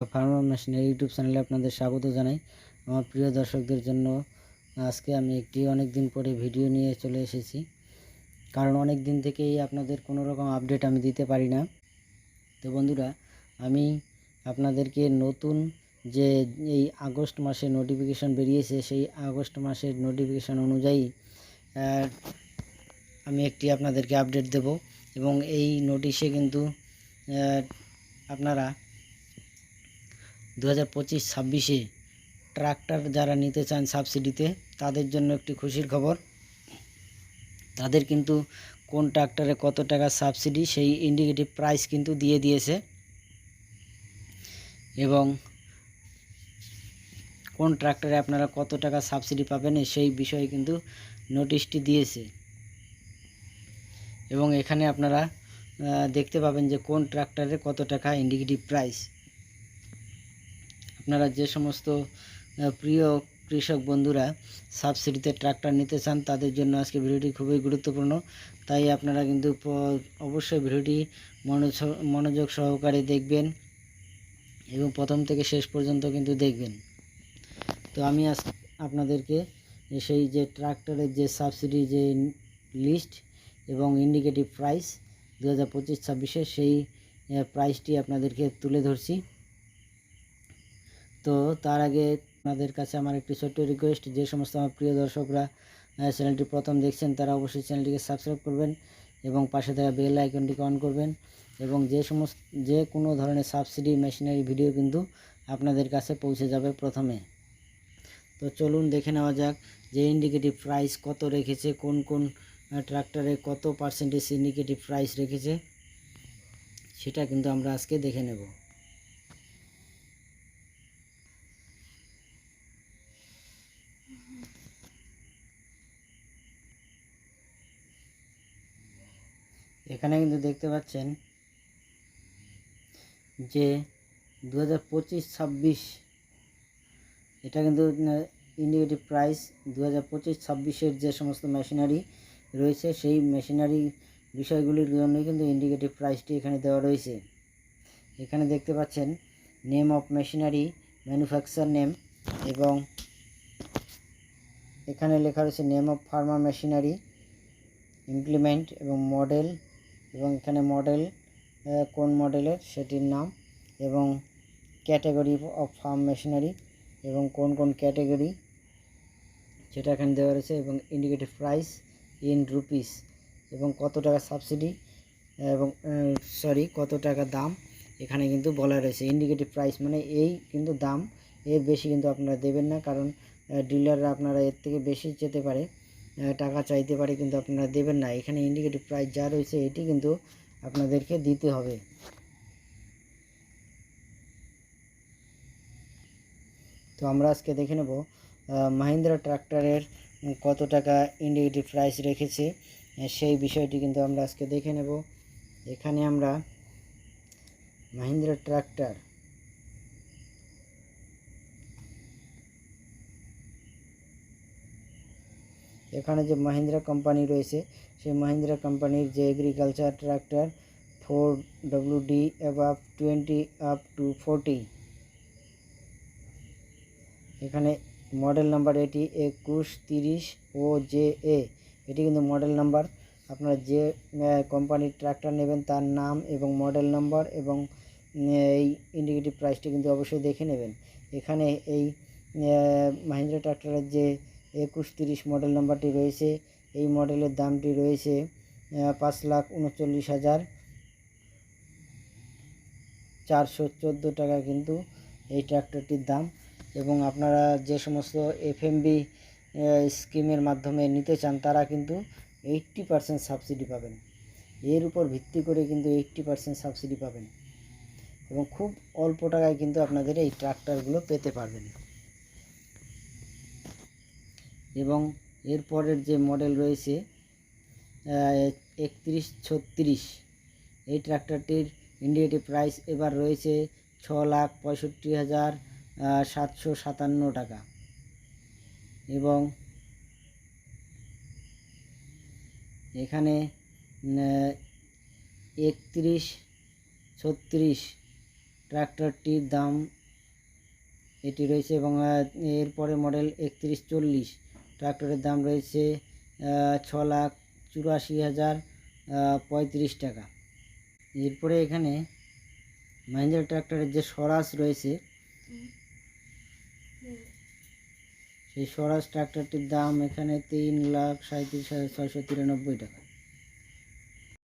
Farmer মেশিনের YouTube চ্যানেলে আপনাদের স্বাগত জানাই। আমার প্রিয় দর্শকদের জন্য আজকে আমি একটি অনেক দিন পরে ভিডিও নিয়ে চলে এসেছি। কারণ অনেক দিন থেকেই আপনাদের কোনো রকম আপডেট আমি দিতে পারি না। তো বন্ধুরা, আমি আপনাদেরকে নতুন যে এই আগস্ট মাসে নোটিফিকেশন বেরিয়েছে, সেই আগস্ট মাসের নোটিফিকেশন অনুযায়ী আমি একটি আপনাদেরকে আপডেট দেব। এবং এই নোটিশে কিন্তু আপনারা দু হাজার পঁচিশ ছাব্বিশে ট্রাক্টর যারা নিতে চান সাবসিডিতে, তাদের জন্য একটি খুশির খবর। তাদের কিন্তু কোন ট্রাক্টরে কত টাকা সাবসিডি, সেই ইন্ডিকেটিভ প্রাইস কিন্তু দিয়ে দিয়েছে। এবং কোন ট্রাক্টরে আপনারা কত টাকা সাবসিডি পাবেন, সেই বিষয়ে কিন্তু নোটিশটি দিয়েছে। এবং এখানে আপনারা দেখতে পাবেন যে কোন ট্রাক্টরে কত টাকা ইন্ডিকেটিভ প্রাইস আপনারা যে সমস্ত প্রিয় কৃষক বন্ধুরা সাবসিডিতে ট্রাক্টর নিতে চান, তাদের জন্য আজকে ভিডিওটি খুবই গুরুত্বপূর্ণ। তাই আপনারা কিন্তু অবশ্যই ভিডিওটি মনোযোগ সহকারে দেখবেন এবং প্রথম থেকে শেষ পর্যন্ত কিন্তু দেখবেন। তো আমি আজ আপনাদেরকে সেই যে ট্রাক্টরের যে সাবসিডি যে লিস্ট এবং ইন্ডিকেটিভ প্রাইস দু হাজার পঁচিশ ছাব্বিশে সেই প্রাইসটি আপনাদেরকে তুলে ধরছি। তো তার আগে আপনাদের কাছে আমার একটি ছোট্ট রিকোয়েস্ট যে সমস্ত আমার প্রিয় দর্শকরা চ্যানেলটি প্রথম দেখছেন, তারা অবশ্যই চ্যানেলটিকে সাবস্ক্রাইব করবেন এবং পাশে থাকা বেল আইকনটিকে অন করবেন এবং যে সমস্ত, যে কোনো ধরনের সাবসিডি মেশিনারি ভিডিও কিন্তু আপনাদের কাছে পৌঁছে যাবে প্রথমে। তো চলুন দেখে নেওয়া যাক যে ইন্ডিকেটিভ প্রাইস কত রেখেছে, কোন কোন ট্রাক্টরে কত পার্সেন্টেজ ইন্ডিকেটিভ প্রাইস রেখেছে, সেটা কিন্তু আমরা আজকে দেখে নেব। এখানে কিন্তু দেখতে পাচ্ছেন যে দু হাজার পঁচিশ ছাব্বিশ, এটা কিন্তু ইন্ডিকেটিভ প্রাইস দু হাজার পঁচিশ ছাব্বিশের যে সমস্ত মেশিনারি রয়েছে, সেই মেশিনারি বিষয়গুলির জন্যই কিন্তু ইন্ডিকেটিভ প্রাইসটি এখানে দেওয়া রয়েছে। এখানে দেখতে পাচ্ছেন name of machinery manufacture name এবং এখানে লেখা রয়েছে name of farmer machinery implement এবং মডেল এবং এখানে মডেল কোন মডেলের সেটির নাম এবং ক্যাটাগরি অফ ফার্ম মেশিনারি এবং কোন কোন ক্যাটাগরি সেটা এখানে দেওয়া রয়েছে এবং ইন্ডিকেটিভ প্রাইস ইন রুপিস এবং কত টাকা সাবসিডি এবং সরি কত টাকা দাম এখানে কিন্তু বলা রয়েছে। ইন্ডিকেটিভ প্রাইস মানে এই কিন্তু দাম, এর বেশি কিন্তু আপনারা দেবেন না কারণ ডিলাররা আপনারা এর থেকে বেশি যেতে পারে। টাকা চাইতে পারে কিন্তু আপনারা দেবেন না। এখানে ইন্ডিকেটিভ প্রাইস যা রয়েছে, এটি কিন্তু আপনাদেরকে দিতে হবে। তো আমরা আজকে দেখে নেব মাহিন্দ্রা ট্রাক্টরের কত টাকা ইন্ডিকেটিভ প্রাইস রেখেছে সেই বিষয়টি কিন্তু আমরা আজকে দেখে নেব। এখানে আমরা মাহিন্দ্রা ট্রাক্টর এখানে যে মাহিন্দ্রা কোম্পানি রয়েছে, সেই মাহিন্দ্রা কোম্পানির যে agriculture tractor four W D above twenty up to forty এখানে মডেল নাম্বার এটি একুশ তিরিশ ও জে এ। এটি কিন্তু মডেল নাম্বার আপনারা যে কোম্পানির ট্র্যাক্টর নেবেন তার নাম এবং মডেল নাম্বার এবং এই ইন্ডিকেটিভ প্রাইসটি কিন্তু অবশ্যই দেখে নেবেন। এখানে এই মাহিন্দ্রা ট্র্যাক্টরের যে একুশ তিরিশ মডেল নাম্বারটি রয়েছে। এই মডেলের দামটি রয়েছে পাঁচ লাখ উনচল্লিশ হাজার চারশো চোদ্দ টাকা কিন্তু এই ট্র্যাক্টরটির দাম। এবং আপনারা যে সমস্ত এফএমবি স্কিমের মাধ্যমে নিতে চান, তারা কিন্তু এইট্টি পারসেন্ট সাবসিডি পাবেন। এর উপর ভিত্তি করে কিন্তু এইট্টি পারসেন্ট সাবসিডি পাবেন। এবং খুব অল্প টাকায় কিন্তু আপনাদের এই ট্রাক্টরগুলো পেতে পারবেন। এবং এরপরের যে মডেল রয়েছে একত্রিশ ছত্রিশ, এই ট্রাক্টরটির ইন্ডিকেটিভ প্রাইস এবার রয়েছে ছ লাখ পঁয়ষট্টি হাজার সাতশো সাতান্ন টাকা। এবং এখানে একত্রিশ ছত্রিশ ট্র্যাক্টরটির দাম এটি রয়েছে এবং এরপরে মডেল একত্রিশ চল্লিশ। ট্রাক্টরের দাম রয়েছে ছ লাখ চুরাশি হাজার পঁয়ত্রিশ টাকা। এরপরে এখানে মাহিন্দ্রা ট্রাক্টরের যে স্বরাজ রয়েছে, সেই স্বরাজ ট্রাক্টরটির দাম এখানে তিন লাখ সাঁত্রিশ হাজার ছয়শো তিরানব্বই টাকা।